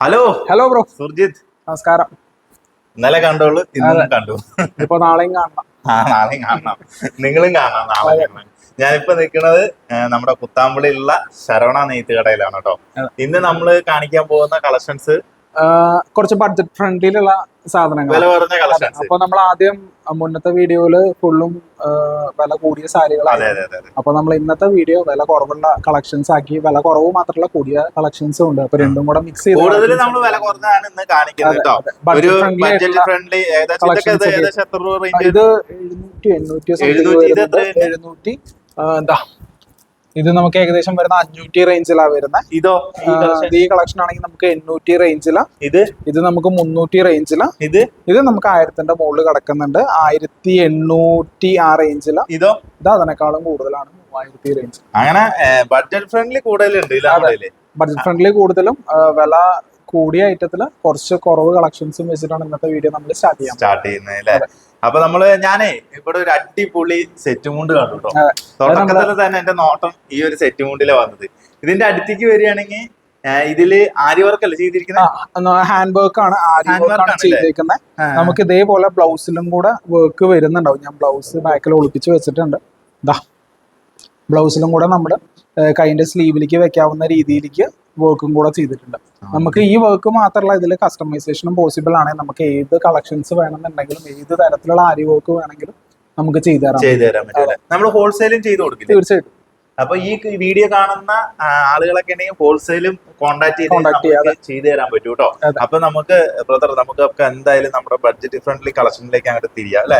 Hello. Hello bro. Surjit. നമസ്കാരം. ഇന്നലെ കണ്ടോളൂ ഇന്നും കണ്ടു. ഇപ്പൊ നാളെയും കാണണം. ആ നാളെയും കാണണം. നിങ്ങളും കാണണം നാളെ കാണണം. ഞാനിപ്പോ നിൽക്കുന്നത് നമ്മുടെ കുത്താമ്പുള്ളിയുള്ള ശരവണ നെയ്ത്ത് കടയിലാണ് കേട്ടോ ഇന്ന് നമ്മൾ കാണിക്കാൻ പോകുന്ന കളക്ഷൻസ് കുറച്ച് ബഡ്ജറ്റ് ഫ്രണ്ട്ലിയിലുള്ള സാധനങ്ങൾ അപ്പൊ നമ്മൾ ആദ്യം മുന്നത്തെ വീഡിയോയിൽ ഫുള്ളും വില കൂടിയ സാരികളാണ് അപ്പൊ നമ്മൾ ഇന്നത്തെ വീഡിയോ വില കുറവുള്ള കളക്ഷൻസ് ആക്കി വില കുറവ് മാത്രമല്ല കൂടിയ കളക്ഷൻസും ഉണ്ട്. അപ്പൊ രണ്ടും കൂടെ മിക്സ് ചെയ്ത് ഇത് എഴുന്നൂറ്റി എണ്ണൂറ്റി എഴുന്നൂറ്റി എന്താ? ഇത് നമുക്ക് ഏകദേശം വരുന്ന അഞ്ഞൂറ്റി റേഞ്ചിലാണ് വരുന്നത് ഇതോ? ഈ കളക്ഷൻ. ആണെങ്കിൽ നമുക്ക് എണ്ണൂറ്റി റേഞ്ചിലാ ഇത്? ഇത് നമുക്ക് മുന്നൂറ്റി റേഞ്ചിലാ ഇത്? ഇത് നമുക്ക് ആയിരത്തിന്റെ മുകളിൽ കിടക്കുന്നുണ്ട്. ആയിരത്തി എണ്ണൂറ്റി ആ റേഞ്ചിലാ ഇതോ? ഇത് അതിനേക്കാളും കൂടുതലാണ്. മൂവായിരത്തി റേഞ്ച് അങ്ങനെ ബഡ്ജറ്റ് ഫ്രണ്ട്ലി കൂടുതലുണ്ട് ബഡ്ജറ്റ് ഫ്രണ്ട്ലി കൂടുതലും വില കൂടിയ ഐറ്റത്തിൽ കുറച്ച് കുറവ് കളക്ഷൻസും വെച്ചിട്ടാണ് ഇന്നത്തെ വീഡിയോ നമ്മൾ സ്റ്റാർട്ട് ചെയ്യാം സ്റ്റാർട്ട് ചെയ്യുന്നത് അപ്പൊ നമ്മൾ ഞാനേ ഇവിടെ ഒരു അടിപൊളി സെറ്റ് മുണ്ട് കണ്ടു കേട്ടോ തുടക്കത്തിൽ തന്നെ എന്റെ നോട്ടം ഈ ഒരു സെറ്റ് മുണ്ടിലെ വന്നത്. ഇതിന്റെ അടുത്തേക്ക് വരികയാണെങ്കിൽ ഇതിൽ ആരി വർക്ക് അല്ലേ ചെയ്തിരിക്കുന്നത് ഹാൻഡ് വർക്ക് ആണ് വർക്ക് ആണ് നമുക്ക് ഇതേപോലെ ബ്ലൗസിലും കൂടെ വർക്ക് വരുന്നുണ്ടാവും. ഞാൻ ബ്ലൗസ് ബാക്കിൽ ഒളിപ്പിച്ച് വെച്ചിട്ടുണ്ട്. ഇതാ ബ്ലൗസിലും കൂടെ നമ്മൾ കൈന്റെ സ്ലീവിലേക്ക് വെക്കാവുന്ന രീതിയിലേക്ക് വർക്കും കൂടെ ചെയ്തിട്ടുണ്ട്. നമുക്ക് ഈ വർക്ക് മാത്രമല്ല ഇതിൽ കസ്റ്റമൈസേഷനും പോസിബിൾ ആണ്. നമുക്ക് ഏത് കളക്ഷൻസ് വേണമെന്നുണ്ടെങ്കിലും ഏത് തരത്തിലുള്ള ആരി വർക്ക് വേണമെങ്കിലും നമുക്ക് ചെയ്തു തരാം നമ്മൾ ഹോൾസെയിലും ചെയ്ത് കൊടുക്കും തീർച്ചയായിട്ടും. അപ്പൊ ഈ വീഡിയോ കാണുന്ന ആളുകളൊക്കെ ഉണ്ടെങ്കിൽ ഹോൾസെയിലും കോൺടാക്ട് ചെയ്ത് ചെയ്തു തരാൻ പറ്റും കേട്ടോ അപ്പൊ നമുക്ക് ബ്രദർ നമുക്ക് ഒക്കെ എന്തായാലും നമ്മുടെ ബഡ്ജറ്റ് ഫ്രണ്ട്ലി കളക്ഷനിലേക്ക് അങ്ങോട്ട് തിരിയാം അല്ലെ?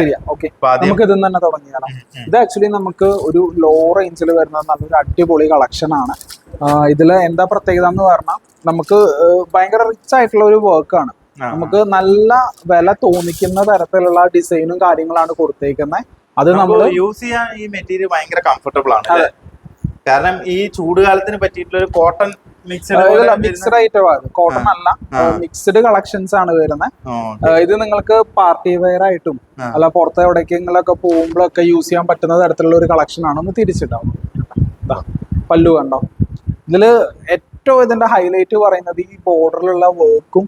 നമുക്ക് ഇതിൽ തന്നെ ഉം. ഇത് ആക്ച്വലി നമുക്ക് ഒരു ലോ റേഞ്ചിൽ വരുന്ന നല്ലൊരു അടിപൊളി കളക്ഷൻ ആണ്. ഇതിൽ എന്താ പ്രത്യേകത എന്ന് പറഞ്ഞാൽ നമുക്ക് ഭയങ്കര റിച്ച് ആയിട്ടുള്ള ഒരു വർക്കാണ് ആണ്. നമുക്ക് നല്ല വില തോന്നിക്കുന്ന തരത്തിലുള്ള ഡിസൈനും കാര്യങ്ങളാണ് കൊടുത്തേക്കുന്നത് അത് നമ്മൾ യൂസ് ചെയ്യാൻ ഈ മെറ്റീരിയൽ ഭയങ്കര കംഫർട്ടബിൾ ആണ്? കാരണം ഈ ചൂട് കാലത്തിന് പറ്റിയിട്ടുള്ള ഒരു കോട്ടൺ മിക്സഡ് മിക്സ്ഡ് ഐറ്റം ആണ് കോട്ടൺ അല്ല. മിക്സഡ് കളക്ഷൻസ് ആണ് വരുന്നത് ഇത് നിങ്ങൾക്ക് പാർട്ടി വെയർ ആയിട്ടും അല്ല പുറത്ത് എവിടേക്കെങ്കിലൊക്കെ പോകുമ്പോഴൊക്കെ യൂസ് ചെയ്യാൻ പറ്റുന്ന തരത്തിലുള്ള ഒരു കളക്ഷൻ ആണ് ഒന്ന് തിരിച്ചിട്ടാവും പല്ലു കണ്ടോ? ഇതിൽ ഏറ്റവും ഇതിന്റെ ഹൈലൈറ്റ് പറയുന്നത് ഈ ബോർഡറിലുള്ള വർക്കും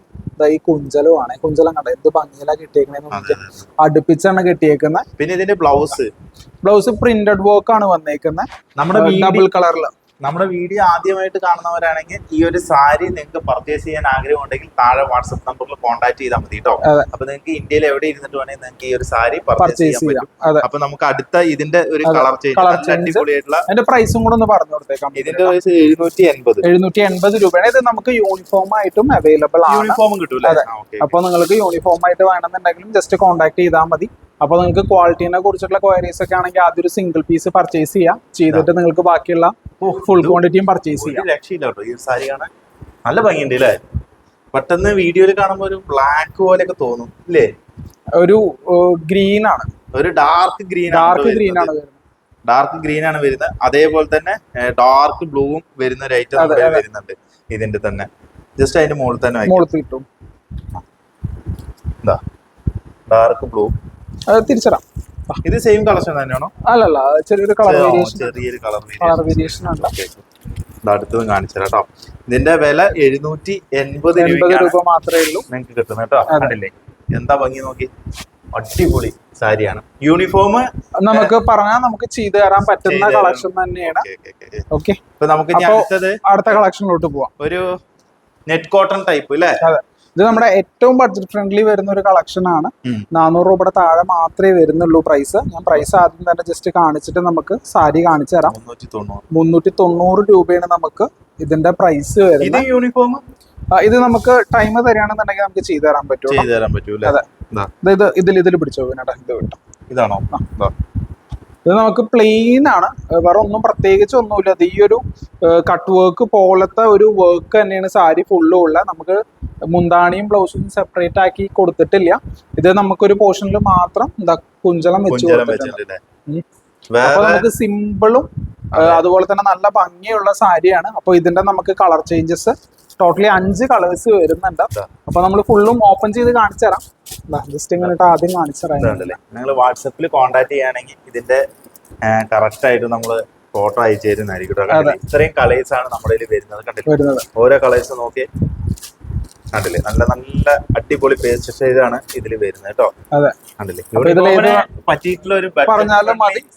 ഈ കുഞ്ചലുമാണ് കുഞ്ചലം കണ്ടോ? എന്ത് ഭംഗിയിലാണ് കിട്ടിയേക്കണേന്ന് അടുപ്പിച്ചാണ് കിട്ടിയേക്കുന്നത് പിന്നെ ഇതിന്റെ ബ്ലൗസ് ബ്ലൗസ് പ്രിന്റഡ് വർക്ക് ആണ് വന്നേക്കുന്നത് നമ്മുടെ ഡബിൾ കളറിൽ നമ്മുടെ വീഡിയോ ആദ്യമായിട്ട് കാണുന്നവരാണെങ്കിൽ ഈ ഒരു സാരി നിങ്ങൾക്ക് പർച്ചേസ് ചെയ്യാൻ ആഗ്രഹം ഉണ്ടെങ്കിൽ താഴെ വാട്സപ്പ് നമ്പറിൽ കോൺടാക്ട് ചെയ്താൽ മതി കേട്ടോ. അപ്പൊ നിങ്ങൾക്ക് ഇന്ത്യയിൽ എവിടെ ഇരുന്നിട്ട് വേണമെങ്കിൽ നിങ്ങൾക്ക് ഈ ഒരു സാരി പർച്ചേസ് ചെയ്യാൻ ചെയ്യാം. പറ്റും. അപ്പൊ നമുക്ക് അടുത്ത ഇതിന്റെ ഒരു കളർ ചേഞ്ച് അടിപൊളിയായിട്ടുള്ള അതിന്റെ പ്രൈസും കൂടെ ഒന്ന് പറഞ്ഞു കൊടുത്തേക്കാം. ഇതിന്റെ പ്രൈസ് എഴുന്നൂറ്റി എൺപത് എഴുന്നൂറ്റി എൺപത് രൂപയാണ്. ഇത് നമുക്ക് യൂണിഫോം ആയിട്ടും അവൈലബിൾ ആണ്. യൂണിഫോമും കിട്ടൂല അപ്പൊ നിങ്ങൾക്ക് യൂണിഫോം ആയിട്ട് വേണമെന്നുണ്ടെങ്കിലും ജസ്റ്റ് കോൺടാക്ട് ചെയ്താൽ മതി. അപ്പോൾ നിങ്ങൾക്ക് ക്വാളിറ്റിനെ കുറിച്ചുള്ള ക്വയറീസ് ഒക്കെ ആണെങ്കിൽ ആദ്യം ഒരു സിംഗിൾ പീസ് പർച്ചേസ് ചെയ്യാം. ചെയ്തിട്ട് നിങ്ങൾക്ക് ബാക്കിയുള്ള ഫുൾ ക്വാണ്ടിറ്റിയും പർച്ചേസ് ചെയ്യാം. രക്ഷയില്ല കേട്ടോ. ഈ ഒരു സാരി കാണാൻ നല്ല ഭംഗിയുണ്ട് അല്ലേ പെട്ടെന്ന് വീഡിയോയിൽ കാണുമ്പോൾ ഒരു ബ്ലാക്ക് പോലെയൊക്കെ തോന്നും ഇല്ലേ? ഒരു ഗ്രീൻ ആണ്. ഒരു ഡാർക്ക് ഗ്രീൻ ഡാർക്ക് ഗ്രീൻ ആണ് ഡാർക്ക് ഗ്രീൻ ആണ് വരുന്നത്. അതേപോലെ തന്നെ ഡാർക്ക് ബ്ലൂവും വരുന്ന ഒരു ഐറ്റം. വരുന്നുണ്ട് ഇതിന്റെ തന്നെ. ജസ്റ്റ് അതിന്റെ മുകളിൽ തന്നെ കിട്ടും ഡാർക്ക് ബ്ലൂ അത് തിരിച്ചറാം ഇത് സെയിം കളക്ഷൻ തന്നെയാണോ? അല്ലല്ല ചെറിയൊരു കളർ വേരിയേഷൻ ചെറിയൊരു കളർ കളർ വേരിയേഷൻ ഉണ്ട്. അടുത്തത് കാണിച്ചു കേട്ടോ ഇതിന്റെ വില എഴുന്നൂറ്റി എൺപത് രൂപ മാത്രമേ ഉള്ളൂ. നിങ്ങൾക്ക് കിട്ടുന്നത് കേട്ടോ. കണ്ടില്ലേ? എന്താ ഭംഗി നോക്കി? അടിപൊളി സാരിയാണ്. യൂണിഫോം നമുക്ക് പറഞ്ഞാൽ നമുക്ക് ചെയ്തു തരാൻ പറ്റുന്ന കളക്ഷൻ തന്നെയാണ്. ഓക്കെ നമുക്ക് അടുത്ത കളക്ഷനിലോട്ട് പോവാം. ഒരു നെറ്റ് കോട്ടൺ ടൈപ്പ് അല്ലേ ഇത് നമ്മുടെ ഏറ്റവും ബഡ്ജറ്റ് ഫ്രണ്ട്ലി വരുന്ന ഒരു കളക്ഷൻ ആണ്. നാനൂറ് രൂപയുടെ താഴെ മാത്രമേ വരുന്നുള്ളൂ പ്രൈസ് ഞാൻ പ്രൈസ് ആദ്യം തന്നെ ജസ്റ്റ് കാണിച്ചിട്ട് നമുക്ക് സാരി കാണിച്ചു തരാം. മുന്നൂറ്റി തൊണ്ണൂറ് രൂപയാണ് നമുക്ക് ഇതിന്റെ പ്രൈസ് വരുന്നത്. യൂണിഫോം ഇത് നമുക്ക് ടൈം തരികയാണെന്നുണ്ടെങ്കിൽ നമുക്ക് ചെയ്തു തരാൻ പറ്റും അതെ. ഇത് ഇതിൽ ഇതിൽ പിടിച്ചോ പിന്നെ ഇത് കിട്ടും ഇതാണോ? ഇതാ. നമുക്ക് പ്ലെയിൻ ആണ്. വേറെ ഒന്നും പ്രത്യേകിച്ച് ഒന്നുമില്ല. അത് ഈ ഒരു കട്ട് വർക്ക് പോലത്തെ ഒരു വർക്ക് തന്നെയാണ് സാരി ഫുള്ളും ഉള്ള. നമുക്ക് മുന്താണിയും ബ്ലൗസും സെപ്പറേറ്റ് ആക്കി കൊടുത്തിട്ടില്ല. ഇത് നമുക്കൊരു പോർഷനിൽ മാത്രം എന്താ കുഞ്ചലം വെച്ച് കൊടുത്തിട്ടുണ്ട്. അപ്പൊ നമുക്ക് സിമ്പിളും അതുപോലെ തന്നെ നല്ല ഭംഗിയുള്ള സാരിയാണ്. അപ്പൊ ഇതിന്റെ നമുക്ക് കളർ ചേഞ്ചസ് ടോട്ടലി അഞ്ച് കളേഴ്സ് വരുന്നുണ്ട്. അപ്പൊ നമ്മൾ ഫുള്ളും ഓപ്പൺ ചെയ്ത് കാണിച്ചു തരാം. ജസ്റ്റ് ഇങ്ങനെ ആദ്യം കാണിച്ചു തരാം. നിങ്ങൾ വാട്സപ്പിൽ കോൺടാക്ട് ചെയ്യുകയാണെങ്കിൽ ഇതിന്റെ കറക്റ്റ് ആയിട്ട് നമ്മൾ ഫോട്ടോ അയച്ചു തരുന്നതായിരിക്കും ഇത്രയും കളേഴ്സ് ആണ് നമ്മുടെ വരുന്നത്. കണ്ടില്ലേ? ഓരോ കളേഴ്സ് നോക്കി. കണ്ടില്ലേ? നല്ല നല്ല അടിപൊളി പേസ്റ്റ് ആണ് ഇതിൽ വരുന്നത് കേട്ടോ. അതെ. കണ്ടില്ലേ? ഇതിൽ പറ്റിയിട്ടുള്ള ഒരു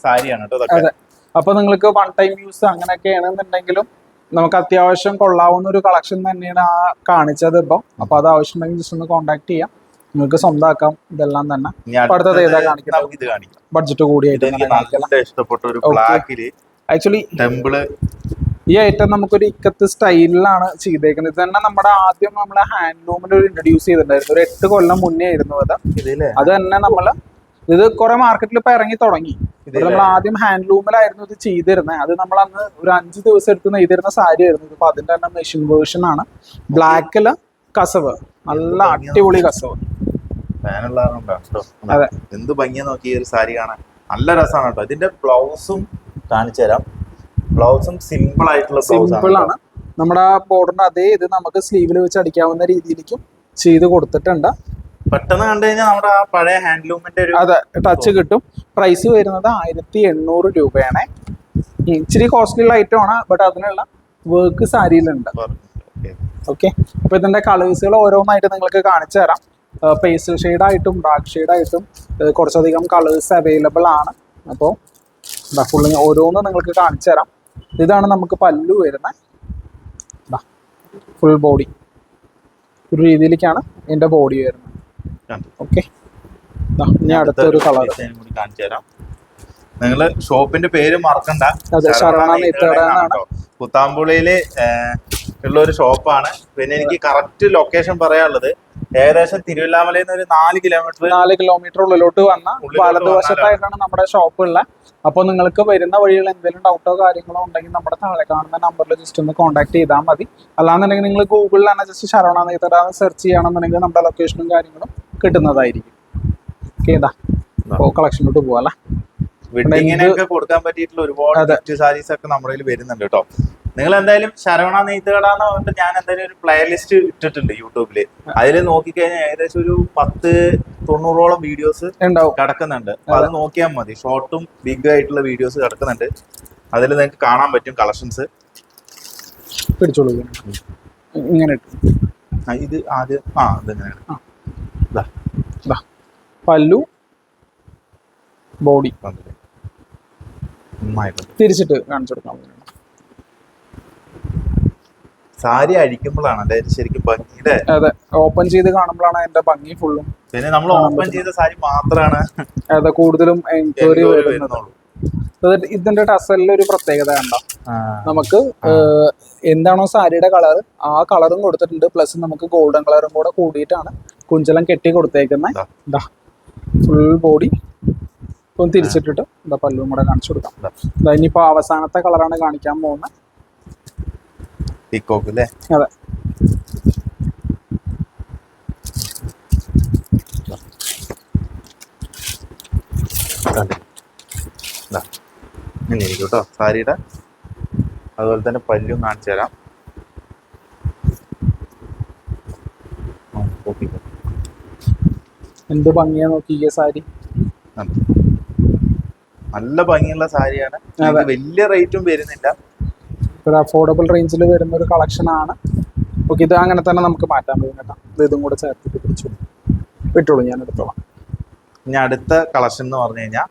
സാരിയാണ് കേട്ടോ അപ്പൊ നിങ്ങൾക്ക് വൺ ടൈം യൂസ് അങ്ങനെയൊക്കെ ആണെന്നുണ്ടെങ്കിലും നമുക്ക് അത്യാവശ്യം കൊള്ളാവുന്ന ഒരു കളക്ഷൻ തന്നെയാണ് ആ കാണിച്ചത് ഇപ്പം. അപ്പൊ അത് ആവശ്യമുണ്ടെങ്കിൽ ജസ്റ്റ് ഒന്ന് കോൺടാക്ട് ചെയ്യാം. നിങ്ങൾക്ക് സ്വന്തമാക്കാം. ഇതെല്ലാം തന്നെ. അടുത്തത് ഏതാ കാണിക്കാം. ബഡ്ജറ്റ് കൂടിയായിട്ട് ഇഷ്ടപ്പെട്ട ഒരു. ബ്ലാക്കിൽ ആക്ച്വലി ടെമ്പിൾ ഈ ഐറ്റം നമുക്കൊരു ഇക്കത്ത് സ്റ്റൈലിലാണ് ചെയ്തേക്കുന്നത്. ഇത് തന്നെ നമ്മുടെ ആദ്യം നമ്മളെ ഹാൻഡ്ലൂമിൽ ഒരു ഇൻട്രൊഡ്യൂസ് ചെയ്തിട്ടുണ്ടായിരുന്നു. ഒരു എട്ട് കൊല്ലം മുന്നേ ആയിരുന്നു അത്. അത് തന്നെ നമ്മൾ ഇത് കുറെ മാർക്കറ്റിൽ ഇപ്പൊ ഇറങ്ങി തുടങ്ങി. ഇത് നമ്മൾ ആദ്യം ഹാൻഡ്ലൂമിലായിരുന്നു ഇത് ചെയ്തിരുന്നത് അത് നമ്മൾ അന്ന് ഒരു അഞ്ച് ദിവസം എടുത്ത് നെയ്തിരുന്ന സാരി ആയിരുന്നു ഇപ്പൊ അതിന്റെ തന്നെ മെഷീൻ വേർഷൻ ആണ്. ബ്ലാക്കിൽ കസവ്. നല്ല അടിപൊളി കസവ്. അതെ. എന്ത് ഭംഗിയാ നോക്കി ഒരു സാരി കാണാൻ. നല്ല രസമാണ് കേട്ടോ. ഇതിന്റെ ബ്ലൗസും കാണിച്ചു തരാം. ബ്ലൗസും സിമ്പിൾ ആയിട്ടുള്ള സിമ്പിൾ ആണ് നമ്മുടെ ബോർഡറിന്റെ അതേ ഇത് നമുക്ക് സ്ലീവിൽ വെച്ച് അടിക്കാവുന്ന രീതിയിലേക്കും ചെയ്ത് കൊടുത്തിട്ടുണ്ട്. പെട്ടെന്ന് കണ്ടു കഴിഞ്ഞാൽ നമ്മുടെ ആ പഴയ ഹാൻഡ്ലൂമിന്റെ ഒരു അതെ ടച്ച് കിട്ടും. പ്രൈസ് വരുന്നത് ആയിരത്തി എണ്ണൂറ് രൂപയാണ്. ഇച്ചിരി കോസ്റ്റ്ലി ഐറ്റം ആണ് ബട്ട് അതിനുള്ള വർക്ക് സാരിയിലുണ്ട്. ഓക്കെ അപ്പൊ ഇതിന്റെ കളേഴ്സുകൾ ഓരോന്നായിട്ട് നിങ്ങൾക്ക് കാണിച്ചു തരാം. പേസ്റ്റൽ ഷെയ്ഡായിട്ടും ഡാർക്ക് ഷെയ്ഡായിട്ടും കുറച്ചധികം കളേഴ്സ് അവൈലബിൾ ആണ്. അപ്പോൾ ഫുള്ള് ഓരോന്ന് നിങ്ങൾക്ക് കാണിച്ചു തരാം. ഇതാണ് നമുക്ക് പല്ലു വരുന്നത്. ഫുൾ ബോഡി ഒരു രീതിയിലേക്കാണ് എന്റെ ബോഡി വരുന്നത്. ഓക്കെ. അടുത്തൊരു കളർ കൂടി കാണിച്ചു തരാം. നിങ്ങൾ ഷോപ്പിന്റെ പേര് മറക്കണ്ട. കുത്താമ്പുള്ളിയിൽ ഏർ, ഉള്ള ഒരു ഷോപ്പാണ്. പിന്നെ എനിക്ക് കറക്റ്റ് ലൊക്കേഷൻ പറയാനുള്ളത് ഏകദേശം തിരുവല്ലാമലയിൽ നിന്ന് ഒരു നാല് കിലോമീറ്റർ നാല് കിലോമീറ്റർ ഉള്ളിലോട്ട് വന്ന വലത് വലതുവശത്തായിട്ടാണ് നമ്മുടെ ഷോപ്പ് ഉള്ളത് അപ്പോൾ നിങ്ങൾക്ക് വരുന്ന വഴിയിൽ എന്തെങ്കിലും ഡൗട്ടോ കാര്യങ്ങളോ ഉണ്ടെങ്കിൽ നമ്മുടെ താഴെ കാണുന്ന നമ്പറിൽ ജസ്റ്റ് ഒന്ന് കോൺടാക്ട് ചെയ്താൽ മതി. അല്ലാന്നുണ്ടെങ്കിൽ നിങ്ങൾ ഗൂഗിളിൽ തന്നെ ജസ്റ്റ് ശരവണ നെയ്ത്തടാന്ന് സെർച്ച് ചെയ്യണമെന്നുണ്ടെങ്കിൽ നമ്മുടെ ലൊക്കേഷനും കാര്യങ്ങളും കിട്ടുന്നതായിരിക്കും. ഓക്കെ ഇതാ അപ്പോൾ കളക്ഷനിലോട്ട് പോവാം വെഡിങ്ങിനൊക്കെ കൊടുക്കാൻ പറ്റിയിട്ടുള്ള ഒരുപാട്. ഗിഫ്റ്റ് സാരീസ് ഒക്കെ നമ്മുടെ കയ്യിൽ വരുന്നുണ്ട് കേട്ടോ. നിങ്ങൾ എന്തായാലും ശരവണ നെയ്ത്തുകട എന്ന് പറഞ്ഞിട്ട് ഞാൻ എന്തായാലും ഒരു പ്ലേ ലിസ്റ്റ് ഇട്ടിട്ടുണ്ട് യൂട്യൂബിൽ. അതിൽ നോക്കിക്കഴിഞ്ഞാൽ ഏകദേശം ഒരു പത്ത് തൊണ്ണൂറോളം വീഡിയോസ് കിടക്കുന്നുണ്ട്. അപ്പൊ അത് നോക്കിയാൽ മതി. ഷോർട്ടും ബിഗ് ആയിട്ടുള്ള വീഡിയോസ് കിടക്കുന്നുണ്ട്. അതിൽ നിങ്ങൾക്ക് കാണാൻ പറ്റും കളക്ഷൻസ് പിടിച്ചോളൂ. ഇങ്ങനെ ഇത് ആദ്യം ആ. ദാ, പല്ലു ബോഡി കണ്ടില്ലേ? തിരിച്ചിട്ട് കാണിച്ചു കൊടുക്കാം സാരി അഴിക്കുമ്പോഴാണ് അതെ ശരിക്കും ഭംഗിയുടെ അതെ ഓപ്പൺ ചെയ്ത് കാണുമ്പോഴാണ് അതിന്റെ ഭംഗി ഫുള്ളും പിന്നെ നമ്മൾ ഓപ്പൺ ചെയ്ത സാരി മാത്രമാണ്. അതെ കൂടുതലും എൻക്വയറി വരുന്നുള്ളൂ. ഇതിന്റെ ടസലിൽ ഒരു പ്രത്യേകത ഉണ്ടോ നമുക്ക് എന്താണോ സാരിയുടെ കളർ ആ കളറും കൊടുത്തിട്ടുണ്ട്. പ്ലസ് നമുക്ക് ഗോൾഡൻ കളറും കൂടെ കൂടിയിട്ടാണ് കുഞ്ചലം കെട്ടി കൊടുത്തേക്കുന്നത്. ഫുൾ ബോഡി ഒന്ന് തിരിച്ചിട്ടിട്ട് എന്താ പല്ലും കൂടെ കാണിച്ചു കൊടുക്കാം. ഇനിയിപ്പോ അവസാനത്തെ കളറാണ് കാണിക്കാൻ പോകുന്നത്. പീക്കോക്ക് അല്ലേ അതെ. ഇങ്ങനെ ഇരിക്കും കേട്ടോ സാരിയുടെ. അതുപോലെ തന്നെ പല്ലും കാണിച്ചു തരാം. എന്ത് ഭംഗിയാ നോക്കി സാരി. കണ്ടോ? നല്ല ഭംഗിയുള്ള സാരിയാണ്. വലിയ റേറ്റും വരുന്നില്ല. ഒരു അഫോർഡബിൾ റേഞ്ചിൽ വരുന്ന ഒരു കളക്ഷൻ ആണ്. ഓക്കെ ഇത് അങ്ങനെ തന്നെ നമുക്ക് മാറ്റാൻ പറ്റും കേട്ടോ. ഇത് ഇതും കൂടെ ചേർത്തിട്ട് പിടിച്ചു വിട്ടോളൂ ഞാൻ എടുത്തോളാം. ഇനി അടുത്ത കളക്ഷൻ എന്ന് പറഞ്ഞു കഴിഞ്ഞാൽ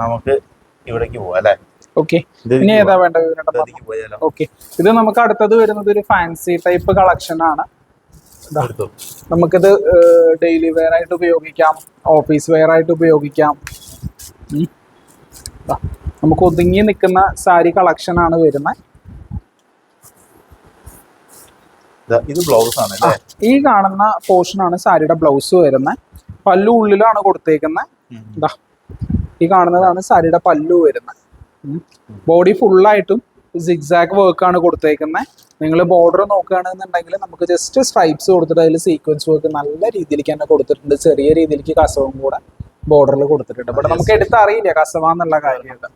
നമുക്ക് ഇവിടേക്ക് പോവാം അല്ലേ? ഓക്കെ ഇനി ഏതാ. വേണ്ടത് ഓക്കെ ഇത് നമുക്ക് അടുത്തത് വരുന്നത് ഒരു ഫാൻസി ടൈപ്പ് കളക്ഷൻ ആണ്. നമുക്കിത് ഡെയിലി വെയർ ആയിട്ട് ഉപയോഗിക്കാം. ഓഫീസ് വെയർ ആയിട്ട് ഉപയോഗിക്കാം. നമുക്ക് ഒതുങ്ങി നിൽക്കുന്ന സാരി കളക്ഷൻ ആണ് വരുന്നത്. ഇത് ബ്ലൗസ് ആണ് ഈ കാണുന്ന പോർഷൻ ആണ് സാരിയുടെ ബ്ലൗസ് വരുന്നത്. പല്ലു ഉള്ളിലാണ് കൊടുത്തേക്കുന്നത്. ഇതാ ഈ കാണുന്നതാണ് സാരിയുടെ പല്ലു വരുന്നത്. ബോഡി ഫുള്ളായിട്ടും വർക്ക് ആണ് കൊടുത്തേക്കുന്നത്. നിങ്ങൾ ബോർഡർ നോക്കുകയാണെന്നുണ്ടെങ്കിൽ നമുക്ക് ജസ്റ്റ് സ്ട്രൈപ്സ് കൊടുത്തിട്ട് അതിൽ സീക്വൻസ് വർക്ക് നല്ല രീതിയിലേക്ക് തന്നെ കൊടുത്തിട്ടുണ്ട്. ചെറിയ രീതിയിലേക്ക് കസവും കൂടെ. ബോർഡറിൽ കൊടുത്തിട്ടുണ്ട്. ഇവിടെ നമുക്ക് എടുത്ത് അറിയില്ല കസവാന്നുള്ള കാര്യമുണ്ട്.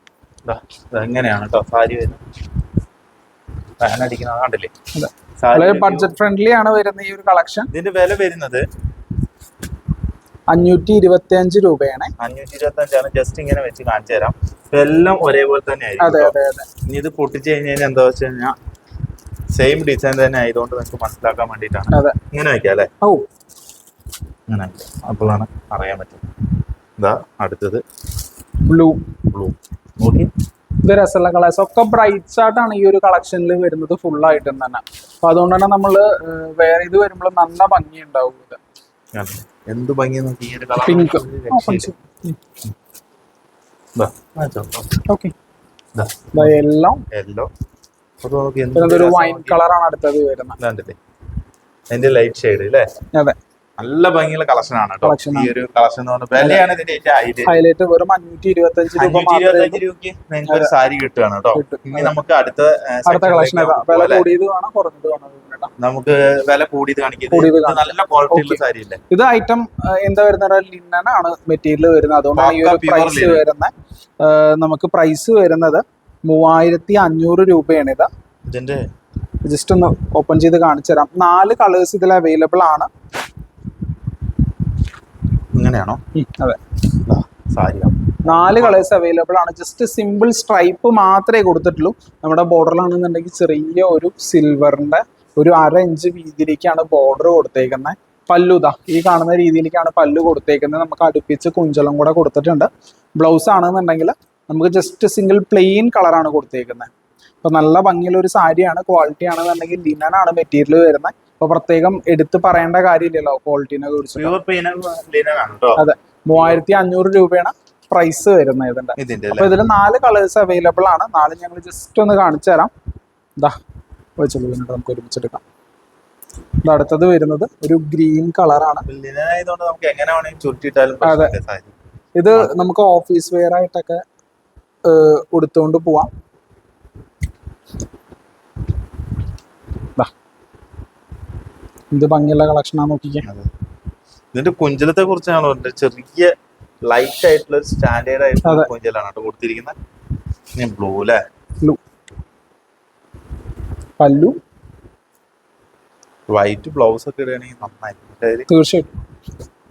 കേട്ടോ സാരി വരുന്നത്. അടിക്കുന്നത് കണ്ടില്ലേ? വളരെ ബഡ്ജറ്റ് ഫ്രണ്ട്ലി ആണ് വരുന്ന ഈ ഒരു കളക്ഷൻ ഇതിന്റെ വില വരുന്നത്? അഞ്ഞൂറ്റി ഇരുപത്തി അഞ്ച് രൂപയാണ്. അഞ്ഞൂറ്റി ഇരുപത്തി അഞ്ചാണ് ജസ്റ്റ് ഇങ്ങനെ വെച്ച് കാണിച്ചു തരാം. എല്ലാം ഒരേപോലെ തന്നെ അതെ ആയിരിക്കും അതെ അതെ. ഇനി ഇത് പൊട്ടിച്ചു കഴിഞ്ഞാൽ എന്താ വെച്ച് കഴിഞ്ഞാൽ സെയിം ഡിസൈൻ തന്നെ ആയതുകൊണ്ട് നമുക്ക് മനസ്സിലാക്കാൻ വേണ്ടിയിട്ടാണ്. അതെ. ഇങ്ങനെ വെക്കാം അല്ലേ? ഓ ഇങ്ങനെ. അപ്പോഴാണ് അറിയാൻ പറ്റും ഇതാ അടുത്തത്. ബ്ലൂ ബ്ലൂ ഓക്കെ ഇത് രസമുള്ള കളേഴ്സ് ഒക്കെ ബ്രൈറ്റ്സ് ആയിട്ടാണ് ഈ ഒരു കളക്ഷനിൽ വരുന്നത് ഫുൾ ആയിട്ടും തന്നെ. അപ്പൊ അതുകൊണ്ട് തന്നെ നമ്മൾ ഏഹ്, വേറെ ഇത് വരുമ്പോൾ നല്ല ഭംഗി ഉണ്ടാവും ഇത്? എന്ത് ഭംഗി ഒരു പിങ്ക് ഓക്കെ യെല്ലോ നോക്കി എന്ത് വൈൻ. കളറാണ് അടുത്തത് വരുന്നത്. അതിന്റെ ലൈറ്റ് ഷെയ്ഡ് അല്ലേ അതെ. നല്ല ഭംഗിയുള്ള കളക്ഷൻ ആണ് കേട്ടോ Collection ഈ ഒരു കളക്ഷൻ എന്ന് പറഞ്ഞാൽ വിലയാണ് ഇതിന്റെ ഏറ്റവും ഹൈലൈറ്റ് വെറും അഞ്ഞൂറ്റി ഇരുപത്തി അഞ്ച് രൂപയ്ക്ക് നിങ്ങൾക്ക് ഒരു സാരി കിട്ടുകയാണ് കേട്ടോ. ഇനി നമുക്ക് അടുത്ത അടുത്ത കളക്ഷൻ വില? കൂടിയത് വേണം കുറഞ്ഞത് വേണം. നമുക്ക് വില കൂടിയത് കാണിക്കുന്നത് നല്ല ക്വാളിറ്റി ഉള്ള സാരി അല്ലേ? ഇത് ഐറ്റം എന്താ വരുന്ന ലിന്നനാണ് ആണ് മെറ്റീരിയൽ വരുന്നത്. അതുകൊണ്ടാണ് ഈ ഒരു പ്രൈസ്. വരുന്നത്. നമുക്ക് പ്രൈസ് വരുന്നത് മൂവായിരത്തി അഞ്ഞൂറ് രൂപയാണ് ഇത്. ഇതിന്റെ ജസ്റ്റ് ഒന്ന് ഓപ്പൺ ചെയ്ത് കാണിച്ചു തരാം നാല് കളേഴ്സ് ഇതിൽ അവൈലബിൾ ആണ്. ഇങ്ങനെയാണോ? അതെ. ദാ, സാരി നാല് കളേഴ്സ് അവൈലബിൾ ആണ്. ജസ്റ്റ് സിമ്പിൾ സ്ട്രൈപ്പ് മാത്രമേ കൊടുത്തിട്ടുള്ളൂ. നമ്മുടെ ബോർഡറിലാണെന്നുണ്ടെങ്കിൽ ചെറിയ ഒരു സിൽവറിന്റെ ഒരു അര ഇഞ്ച് വീതിയിലേക്കാണ് ബോർഡർ കൊടുത്തേക്കുന്നത് പല്ലുതാ ഈ കാണുന്ന രീതിയിലേക്കാണ് പല്ലു കൊടുത്തേക്കുന്നത് നമുക്ക് അടുപ്പിച്ച് കുഞ്ചലം കൂടെ കൊടുത്തിട്ടുണ്ട്. ബ്ലൗസ് ആണെന്നുണ്ടെങ്കിൽ നമുക്ക് ജസ്റ്റ് സിംഗിൾ പ്ലെയിൻ കളറാണ് കൊടുത്തേക്കുന്നത് അപ്പോൾ നല്ല ഭംഗിയുള്ള ഒരു സാരിയാണ് ക്വാളിറ്റി ആണെന്നുണ്ടെങ്കിൽ ലിനൻ ആണ് മെറ്റീരിയൽ വരുന്നത് അപ്പോൾ പ്രത്യേകം എടുത്ത് പറയേണ്ട കാര്യമില്ലല്ലോ ക്വാളിറ്റിനെ കുറിച്ച്. അതെ. മൂവായിരത്തി അഞ്ഞൂറ് രൂപയാണ് പ്രൈസ് വരുന്നത് ഇതിന്റെ. അപ്പൊ ഇതിൽ നാല് കളേഴ്സ് അവൈലബിൾ ആണ്. നാല് ഞങ്ങൾ ജസ്റ്റ് ഒന്ന് കാണിച്ചു തരാം. ഇതാ നമുക്ക് ഒരുമിച്ചെടുക്കാം അടുത്തത് വരുന്നത് ഒരു ഗ്രീൻ കളറാണ് അതെ. ഇത് നമുക്ക് ഓഫീസ് വെയർ ആയിട്ടൊക്കെ ഉടുത്തുകൊണ്ട് പോവാം. ഇത് ഭംഗിയുള്ള കളക്ഷനാ നോക്കിക്കേ. ഇതിന്റെ കുഞ്ചലത്തെ കുറിച്ചാണ് ചെറിയ ലൈറ്റ് ആയിട്ടുള്ള ഒരു സ്റ്റാൻഡേർഡ് ആയിട്ടുള്ള കുഞ്ചലാണ് കേട്ടോ കൊടുത്തിരിക്കുന്നത്. ബ്ലൂ അല്ലേ ബ്ലൂ പല്ലു. വൈറ്റ് ബ്ലൗസ് ഒക്കെ ഇടുകയാണെങ്കിൽ നന്നായി തീർച്ചയായിട്ടും.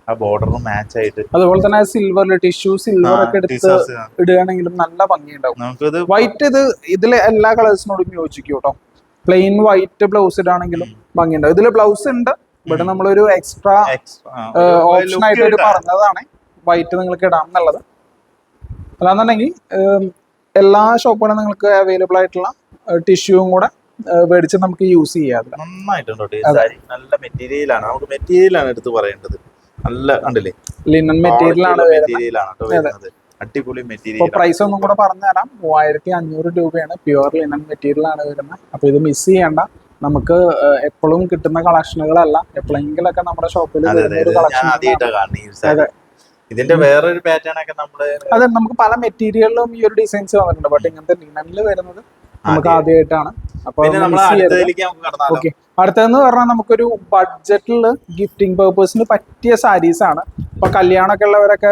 ആ ബോർഡറിന് മാച്ച് ആയിട്ട്. അതുപോലെ തന്നെ സിൽവർ ടിഷ്യൂ സിൽവർ ഒക്കെ എടുത്ത് ഇടുകയാണെങ്കിലും നല്ല ഭംഗിയുണ്ടാവും. നമുക്കിത് വൈറ്റ് ഇത് ഇതിലെ എല്ലാ കളേഴ്സിനോടും യോജിക്കും കേട്ടോ. പ്ലെയിൻ വൈറ്റ് ബ്ലൗസ് ഇടാണെങ്കിലും ഭംഗിയുണ്ടാവും ഇതിൽ ബ്ലൗസ് ഉണ്ട്. ഇവിടെ. നമ്മളൊരു എക്സ്ട്രാ ഓപ്ഷൻ ആയിട്ട് ഒരു പറഞ്ഞതാണ്. വൈറ്റ് നിങ്ങൾക്ക് ഇടാം എന്നുള്ളത്. അല്ലാന്നുണ്ടെങ്കിൽ എല്ലാ ഷോപ്പുകളും നിങ്ങൾക്ക് അവൈലബിൾ ആയിട്ടുള്ള ടിഷ്യൂവും കൂടെ മേടിച്ച് നമുക്ക് യൂസ് ചെയ്യാം നന്നായിട്ടുണ്ട് നല്ല മെറ്റീരിയലാണ് നമുക്ക് മെറ്റീരിയലാണ് എടുത്ത് പറയേണ്ടത്. നല്ല കണ്ടില്ലേ? ലിനൻ മെറ്റീരിയലാണ് മെറ്റീരിയലാണ് അടിപൊളി മെറ്റീരിയൽ പ്രൈസ് ഒന്നും കൂടെ പറഞ്ഞുതരാം. മൂവായിരത്തി അഞ്ഞൂറ് രൂപയാണ്. പ്യുവർ ലിനൻ മെറ്റീരിയൽ ആണ് വരുന്നത്. അപ്പൊ ഇത് മിസ് ചെയ്യണ്ട. നമുക്ക് എപ്പോഴും കിട്ടുന്ന കളക്ഷനുകളല്ല. എപ്പോഴെങ്കിലൊക്കെ നമ്മുടെ ഷോപ്പിൽ അതെ അതെ കളക്ഷൻ ഇതിന്റെ വേറൊരു പാറ്റേൺ ഒക്കെ നമ്മൾ അതെ നമുക്ക് പല മെറ്റീരിയലിലും ഈ ഒരു ഡിസൈൻസ് വന്നിട്ടുണ്ട്. ബട്ട് ഇങ്ങനത്തെ ലിനനിൽ വരുന്നത് നമുക്ക് ആദ്യമായിട്ടാണ്. അപ്പൊ ഓക്കെ അടുത്തതെന്ന് പറഞ്ഞാൽ നമുക്കൊരു ബഡ്ജറ്റിൽ ഗിഫ്റ്റിംഗ് പേർപ്പസിന് പറ്റിയ സാരീസ് ആണ്. ഇപ്പൊ കല്യാണമൊക്കെ ഉള്ളവരൊക്കെ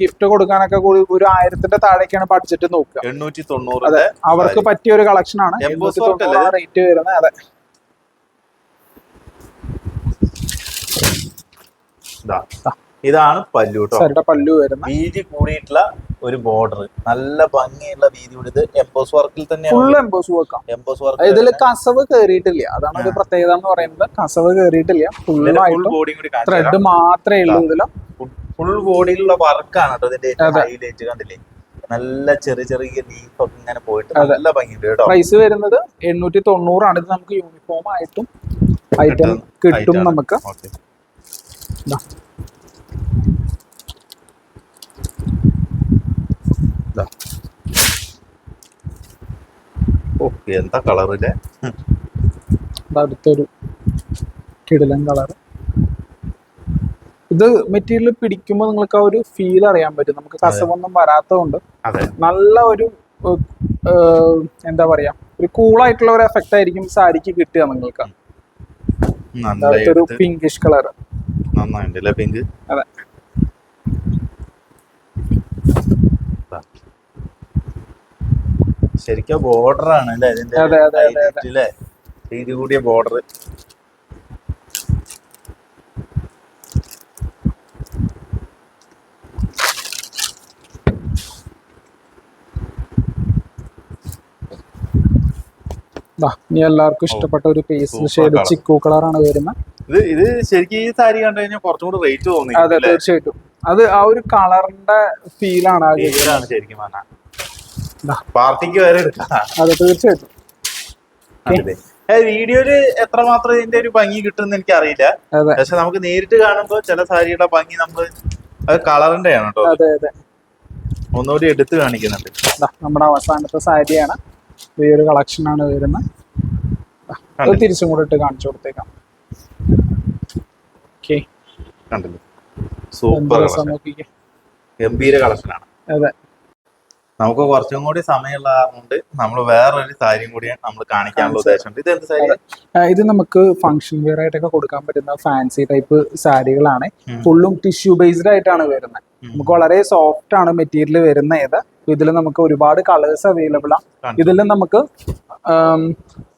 ഗിഫ്റ്റ് കൊടുക്കാനൊക്കെ കൂടി ഒരു ആയിരത്തിന്റെ താഴേക്കാണ് ബഡ്ജറ്റ് നോക്കുക. തൊണ്ണൂറിന്റെ അവർക്ക് പറ്റിയ ഒരു കളക്ഷൻ ആണ്. റേറ്റ് വരുന്നത്. അതെ. ഇതാ. ഇതാണ് പല്ലു കേട്ടോ പല്ലു വരുന്നത് വീതി കൂടിയിട്ടുള്ള ഒരു ബോർഡർ. നല്ല ഭംഗിയുള്ള വീതി കൂടി. ഇത് എംബോസ് വർക്കിൽ തന്നെ full emboss work emboss work ഇതിൽ കസവ് കയറിയിട്ടില്ല അതാണ് ഒരു പ്രത്യേകത എന്ന് പറയുന്നത്. കസവ് കയറിയിട്ടില്ല കൂടി ത്രെഡ് മാത്രമേ ഉള്ളൂ ഇതിൽ. ഫുൾ ബോഡിയിലുള്ള വർക്കാണ് കേട്ടോ ഇതിന്റെ. ഹൈലൈറ്റ് കണ്ടില്ലേ? നല്ല ചെറിയ ചെറിയ ലീഫ് ഒക്കെ ഇങ്ങനെ പോയിട്ട് നല്ല ഭംഗിയുണ്ട് കേട്ടോ പ്രൈസ് വരുന്നത് എണ്ണൂറ്റി തൊണ്ണൂറാണ്. ഇത് നമുക്ക് യൂണിഫോം ആയിട്ടും ഐറ്റം കിട്ടും. നമുക്ക്. ഓ എന്താ കളറില്ലേ അടുത്തൊരു കിടിലൻ കളർ ഇത് മെറ്റീരിയൽ പിടിക്കുമ്പോൾ നിങ്ങൾക്ക് ആ ഒരു ഫീൽ അറിയാൻ പറ്റും. നമുക്ക് കസവൊന്നും വരാത്തതുകൊണ്ട്. നല്ല ഒരു എന്താ പറയാ ഒരു കൂളായിട്ടുള്ള ഒരു എഫക്റ്റ് ആയിരിക്കും സാരിക്ക് കിട്ടുക നിങ്ങൾക്ക്. അടുത്തൊരു പിങ്കിഷ് കളർ നന്നായിട്ടുണ്ട് അല്ലേ പിങ്ക്? അതെ. ശരിക്കും ബോർഡർ ആണ് അല്ലേ ഇതിന്റെ? വീതി കൂടിയ ബോർഡർ ഇനി എല്ലാവർക്കും ഇഷ്ടപ്പെട്ട ഒരു പേസിന് ഷെയ്ഡ്. ചിക്കു കളറാണ് വരുന്നത്. ഇത് ഇത് ശരിക്കും ഈ സാരി കണ്ടു കഴിഞ്ഞാൽ കുറച്ചും കൂടി റേറ്റ് തോന്നി അതെ തീർച്ചയായിട്ടും. അത് ആ ഒരു കളറിന്റെ ഫീലാണ് ഇതാണ് ശരിക്കും പറഞ്ഞാൽ. പാർട്ടിക്ക് വരെ എടുക്കാം. അതെ തീർച്ചയായിട്ടും. വീഡിയോയിൽ എത്രമാത്രം ഇതിന്റെ ഒരു ഭംഗി കിട്ടുമെന്ന് എനിക്ക് അറിയില്ല പക്ഷെ നമുക്ക് നേരിട്ട് കാണുമ്പോൾ ചില സാരിയുടെ ഭംഗി നമ്മൾ അത് കളറിന്റെ ആണ് കേട്ടോ. അതെ അതെ. ഒന്നുകൂടി എടുത്ത് കാണിക്കുന്നുണ്ട്. നമ്മുടെ അവസാനത്തെ സാരിയാണ്. ഈ ഒരു കളക്ഷൻ ആണ് വരുന്നത്. തിരിച്ചും കൂടെ ഇട്ട് കാണിച്ചു കൊടുത്തേക്കാം. കണ്ടില്ലേ? സൂപ്പർ ഗംഭീര കളക്ഷനാണ് അതെ. നമുക്ക് കുറച്ചും കൂടി സമയമുള്ള കാരണം കൊണ്ട് നമ്മൾ വേറൊരു സാരിയും കൂടി നമ്മൾ കാണിക്കാനുള്ള ഉദ്ദേശമുണ്ട്. ഇത് എന്ത് സാരി ഇത് നമുക്ക് ഫംഗ്ഷൻ വെയർ ആയിട്ടൊക്കെ കൊടുക്കാൻ പറ്റുന്ന ഫാൻസി ടൈപ്പ് സാരികളാണ്. ഫുള്ളും ടിഷ്യൂ ബേസ്ഡ് ആയിട്ടാണ് വരുന്നത്. നമുക്ക് വളരെ സോഫ്റ്റ് ആണ് മെറ്റീരിയൽ വരുന്ന ഇത് ഇതിൽ നമുക്ക് ഒരുപാട് കളേഴ്സ് അവൈലബിൾ ആണ്. ഇതിൽ നമുക്ക്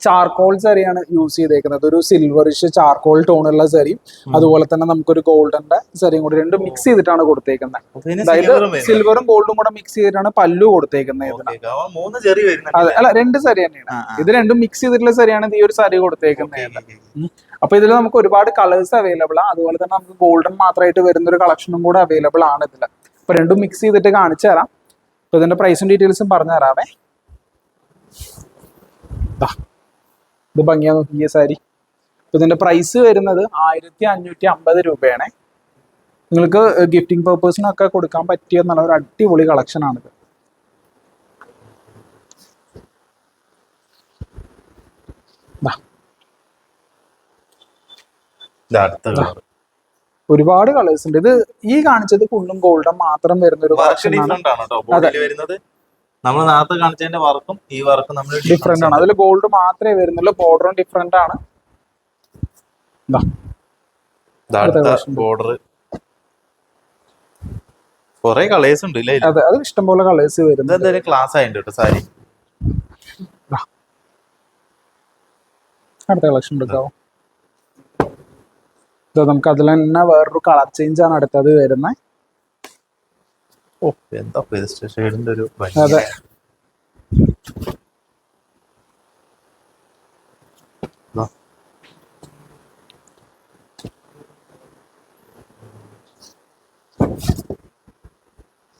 ചാർക്കോൾ സരിയാണ് യൂസ് ചെയ്തേക്കുന്നത്. ഒരു സിൽവറിഷ് ചാർക്കോൾ ടോണുള്ള സരി. അതുപോലെ തന്നെ നമുക്കൊരു ഗോൾഡന്റെ സരിയും കൂടി രണ്ടും മിക്സ് ചെയ്തിട്ടാണ് കൊടുത്തേക്കുന്നത്. അതായത്. സിൽവറും ഗോൾഡും കൂടെ മിക്സ് ചെയ്തിട്ടാണ് പല്ലു കൊടുത്തേക്കുന്നത്. അതെ അല്ല? രണ്ട് സരി തന്നെയാണ്. ഇത് രണ്ടും മിക്സ് ചെയ്തിട്ടുള്ള സരിയാണ് ഈ ഒരു സാരി കൊടുത്തേക്കുന്നത്. അപ്പൊ ഇതിൽ നമുക്ക് ഒരുപാട് കളേഴ്സ് അവൈലബിൾ ആണ് അതുപോലെ തന്നെ നമുക്ക് ഗോൾഡൻ മാത്രമായിട്ട് വരുന്ന ഒരു കളക്ഷനും കൂടെ അവൈലബിൾ ആണ് ഇതിൽ അപ്പൊ രണ്ടും മിക്സ് ചെയ്തിട്ട് കാണിച്ചു തരാം അപ്പൊ ഇതിന്റെ പ്രൈസും ഡീറ്റെയിൽസും പറഞ്ഞു തരാവേ ദാ. ഇത് ഭംഗിയാ നോക്കി ഈ സാരി. അപ്പൊ ഇതിന്റെ പ്രൈസ് വരുന്നത് ആയിരത്തി അഞ്ഞൂറ്റി അമ്പത് രൂപയാണ് നിങ്ങൾക്ക് ഗിഫ്റ്റിംഗ് പേർപ്പസിനൊക്കെ കൊടുക്കാൻ പറ്റിയ നല്ല ഒരു അടിപൊളി കളക്ഷൻ ആണിത് ഒരുപാട് കളേഴ്സ് ഉണ്ട്. ഇത് ഈ കാണിച്ചത് ഫുള്ളും ഗോൾഡൻ മാത്രം വരുന്ന ഒരു കളക്ഷൻ ആണ്. നമ്മൾ നേരത്തെ കാണിച്ചതിന്റെ വർക്കും ഈ വർക്കും നമ്മൾ ഡിഫറെന്റ് ആണ്. അതിൽ ഗോൾഡ് മാത്രമേ വരുന്നുള്ളൂ. ബോർഡറും ഡിഫറെന്റ് ആണ്. ബോർഡർ കുറെ കളേഴ്സ് ഉണ്ട് അല്ലേ അതെ അത് ഇഷ്ടംപോലെ കളേഴ്സ് വരുന്നത് എന്തായാലും ക്ലാസ് ആയിട്ടുണ്ട് കേട്ടോ സാരി. അടുത്ത കളക്ഷൻ എടുക്കാവോ നമുക്ക് അതിൽ തന്നെ വേറൊരു കളർ ചേഞ്ച് ആണ് അടുത്തത് വരുന്നത്. എന്താ പേസ്റ്റ് ഷെയ്ഡിന്റെ ഒരു അതെ.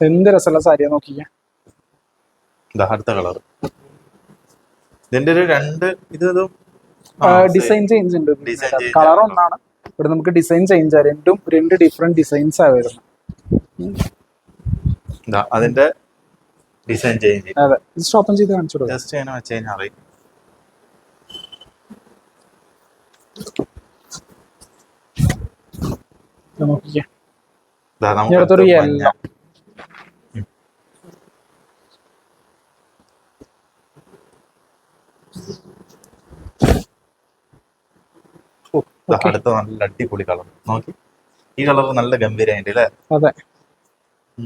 എന്ത് രസമുള്ള സാരിയ നോക്കിക്ക. അടുത്ത കളർ. ഇതിന്റെ ഒരു രണ്ട് ഇത് ഡിസൈൻ ചേഞ്ച് ഉണ്ട്. കളർ ഒന്നാണ് ഇവിടെ നമുക്ക് ഡിസൈൻ ചേഞ്ച് ആ. രണ്ടും രണ്ട് ഡിഫറെന്റ് ഡിസൈൻസ് ആ വരുന്നത്. അതിന്റെ ഡിസൈൻ ചേഞ്ച് അതെ ഇത് സ്റ്റോപ്പും ചെയ്ത് കാണിച്ചു ജസ്റ്റ് അങ്ങനെ വെച്ച് കഴിഞ്ഞാൽ അറിയും അടുത്തൊരു. യെല്ലോ അടുത്ത നല്ല അടിപൊളി കളർ. നോക്കി. ഈ കളർ നല്ല ഗംഭീരമായിട്ട് അല്ലേ അതെ.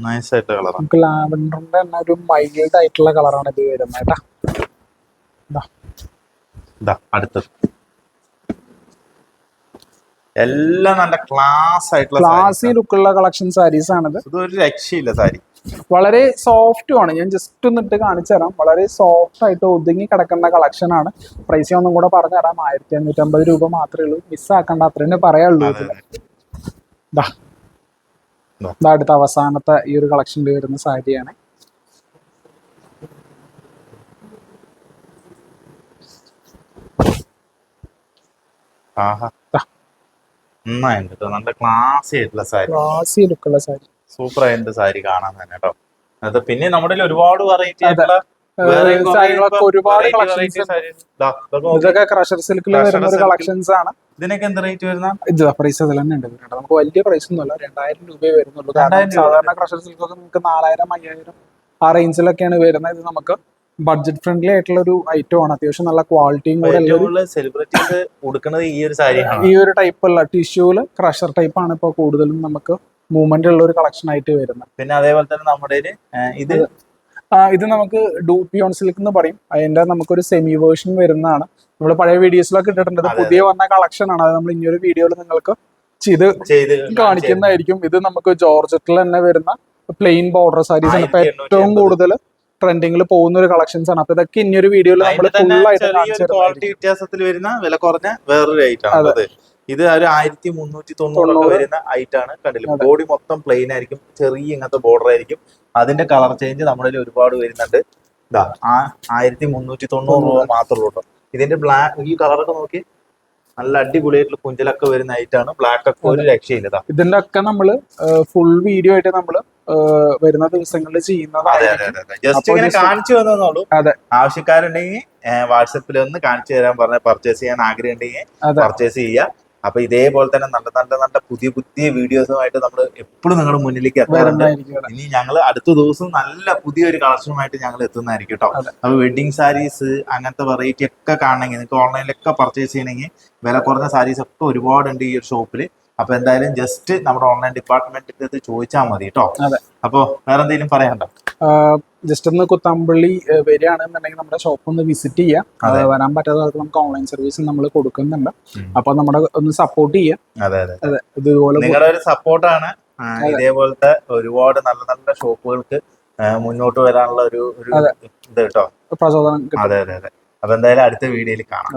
നൈസ് ആയിട്ടുള്ള കളറാണ് നമുക്ക് ലാവൻഡറിന്റെ തന്നെ ഒരു മൈൽഡ് ആയിട്ടുള്ള കളറാണ് ഇത് വരുന്നത് കേട്ടാ. ഇതാ അടുത്തത്. എല്ലാം നല്ല ക്ലാസ് ആയിട്ടുള്ള ക്ലാസി ലുക്കുള്ള കളക്ഷൻ സാരീസ് ആണിത് ആണ്. ഇത്. ഒരു രക്ഷയില്ല സാരി. വളരെ സോഫ്റ്റും ആണ്. ഞാൻ ജസ്റ്റ് ഒന്ന് ഇട്ട് കാണിച്ചു തരാം. വളരെ സോഫ്റ്റ് ആയിട്ട് ഒതുങ്ങി കിടക്കുന്ന കളക്ഷൻ ആണ്. പ്രൈസ് ഒന്നും കൂടെ പറഞ്ഞു തരാം ആയിരത്തി അഞ്ഞൂറ്റമ്പത് രൂപ മാത്രമേ ഉള്ളൂ. മിസ്സാക്കണ്ട അത്രേ പറയാനുള്ളൂ അതെ, ഇതിൽ. അതെ. ദാ. ദാ. ദാ. അടുത്ത അവസാനത്തെ ഈ ഒരു കളക്ഷനിൽ വരുന്ന സാരിയാണ്. നല്ല ക്ലാസി ആയിട്ടുള്ള സാരി. ക്ലാസി ലുക്കുള്ള സാരി. സൂപ്പർ ആയിട്ട് സാരി കാണാൻ തന്നെ കേട്ടോ അത് പിന്നെ നമ്മുടെ ഒരുപാട് വെറൈറ്റി. ആയിട്ടുള്ള സാരികളൊക്കെ ഒരുപാട് കളക്ഷൻസ് ഇതൊക്കെ ക്രഷർ സിൽക്കിൽ വരുന്ന ഒരു കളക്ഷൻസ് ആണ്. ഇതിനൊക്കെ എന്ത് റേറ്റ് വരുന്ന? ഇത് പ്രൈസ് അതിൽ തന്നെ ഉണ്ട് നമുക്ക് വലിയ പ്രൈസ് ഒന്നുമല്ല രണ്ടായിരം രൂപയെ വരുന്നുള്ളൂ. സാധാരണ ക്രഷർ സിൽക്കൊക്കെ നമുക്ക് നാലായിരം അയ്യായിരം ആ റേഞ്ചിലൊക്കെയാണ് വരുന്നത്. ഇത് നമുക്ക് ബഡ്ജറ്റ് ഫ്രണ്ട്ലി ആയിട്ടുള്ള ഒരു ഐറ്റം ആണ്. അത്യാവശ്യം നല്ല ക്വാളിറ്റിയും കൂടെ സെലിബ്രിറ്റീസ് കൊടുക്കുന്നത് ഈ ഒരു സാരിയാണ്. ഈ ഒരു ടൈപ്പ് ഉള്ള ടിഷ്യൂൽ ക്രഷർ ടൈപ്പ് ആണ് ഇപ്പോൾ കൂടുതലും നമുക്ക് മൂവ്മെന്റ് ഉള്ള ഒരു കളക്ഷൻ ആയിട്ട് വരുന്നത്. പിന്നെ അതേപോലെ തന്നെ നമ്മുടെ ഇത് ഇത് നമുക്ക് ഡൂപ്പിയോൺ സിൽക്ക് എന്ന് പറയും. അതിന്റെ നമുക്കൊരു സെമി വേർഷൻ വരുന്നതാണ്. നമ്മൾ പഴയ വീഡിയോസിലൊക്കെ ഇട്ടിട്ടുണ്ട്. പുതിയ വന്ന കളക്ഷൻ ആണ്. അത് നമ്മൾ ഇനിയൊരു വീഡിയോയിൽ നിങ്ങൾക്ക് ചെയ്ത് കാണിക്കുന്നതായിരിക്കും. ഇത് നമുക്ക് ജോർജറ്റിൽ തന്നെ വരുന്ന പ്ലെയിൻ ബോർഡർ സാരീസ് ആണ്. ഇപ്പൊ ഏറ്റവും കൂടുതൽ ട്രെൻഡിങ്ങിൽ പോകുന്ന ഒരു കളക്ഷൻസ് ആണ്. അപ്പൊ ഇതൊക്കെ ഇനിയൊരു വീഡിയോയിൽ നമ്മൾ ഫുൾ ആയിട്ട് കാണിച്ചു വരുന്ന വില കുറഞ്ഞ വേറൊരു ഐറ്റം ഇത് ഒരു ആയിരത്തി മുന്നൂറ്റി തൊണ്ണൂറൊക്കെ തൊണ്ണൂറ്. വരുന്ന ഐറ്റാണ് കണ്ടില്ല? ബോഡി മൊത്തം പ്ലെയിൻ ആയിരിക്കും ചെറിയ ഇങ്ങനത്തെ ബോർഡർ ആയിരിക്കും. അതിന്റെ കളർ ചേഞ്ച് നമ്മളിൽ ഒരുപാട് വരുന്നുണ്ട്. ഇതാ ആ ആയിരത്തി മുന്നൂറ്റി തൊണ്ണൂറ് രൂപ മാത്രമേ ഉള്ളൂ ഇതിന്റെ ബ്ലാക്ക് ഈ കളറൊക്കെ നോക്കി. നല്ല അടിപൊളിയായിട്ടുള്ള കുഞ്ചലൊക്കെ വരുന്ന ഐറ്റാണ് ബ്ലാക്ക് ഒക്കെ ഒരു രക്ഷയില്ല ഇതാ ഇതിന്റെ ഒക്കെ നമ്മൾ ഫുൾ വീഡിയോ ആയിട്ട് നമ്മൾ വരുന്ന ദിവസങ്ങളിൽ ചെയ്യുന്നത് ജസ്റ്റ് ഇങ്ങനെ കാണിച്ചു വന്നോളൂ അതെ. ആവശ്യക്കാരുണ്ടെങ്കിൽ വാട്സപ്പിൽ ഒന്ന് കാണിച്ചു തരാൻ പറഞ്ഞ പർച്ചേസ് ചെയ്യാൻ ആഗ്രഹം ഉണ്ടെങ്കിൽ പർച്ചേസ് ചെയ്യുക. അപ്പൊ ഇതേപോലെ തന്നെ നല്ല നല്ല നല്ല പുതിയ പുതിയ വീഡിയോസുമായിട്ട് നമ്മൾ എപ്പോഴും നിങ്ങളുടെ മുന്നിലേക്ക് എത്താറുണ്ട്. ഇനി ഞങ്ങൾ അടുത്ത ദിവസം നല്ല പുതിയൊരു കളക്ഷനുമായിട്ട് ഞങ്ങൾ എത്തുന്നതായിരിക്കും കേട്ടോ. അപ്പൊ വെഡിങ് സാരീസ് അങ്ങനത്തെ വെറൈറ്റി ഒക്കെ കാണണമെങ്കിൽ നിങ്ങൾക്ക് ഓൺലൈനിലൊക്കെ പർച്ചേസ് ചെയ്യണമെങ്കിൽ വില കുറഞ്ഞ സാരീസ് ഒക്കെ ഒരുപാടുണ്ട് ഈ ഒരു ഷോപ്പിൽ അപ്പൊ എന്തായാലും ജസ്റ്റ് നമ്മുടെ ഓൺലൈൻ ഡിപ്പാർട്ട്മെന്റിന്റെ അടുത്ത് ചോദിച്ചാൽ മതി കേട്ടോ. അപ്പൊ വേറെ എന്തെങ്കിലും പറയാനുണ്ടോ? ജസ്റ്റ് ഒന്ന് കുത്താമ്പള്ളി വരികയാണെന്നുണ്ടെങ്കിൽ നമ്മുടെ ഷോപ്പ് ഒന്ന് വിസിറ്റ് ചെയ്യാം. അതെ. വരാൻ പറ്റാത്ത ആൾക്ക് നമുക്ക് ഓൺലൈൻ സർവീസ് നമ്മൾ കൊടുക്കുന്നുണ്ട്. അപ്പൊ നമ്മുടെ ഒന്ന് സപ്പോർട്ട് ചെയ്യാം. അതെ അതെ. ഇതുപോലെ നിങ്ങളുടെ ഒരു സപ്പോർട്ടാണ് ഇതേപോലത്തെ ഒരുപാട് നല്ല നല്ല ഷോപ്പുകൾക്ക് മുന്നോട്ട് വരാനുള്ള ഒരു ഇത് കേട്ടോ പ്രചോദനം അതെ അതെ അതെ. അപ്പൊ എന്തായാലും അടുത്ത വീഡിയോയിൽ കാണാം.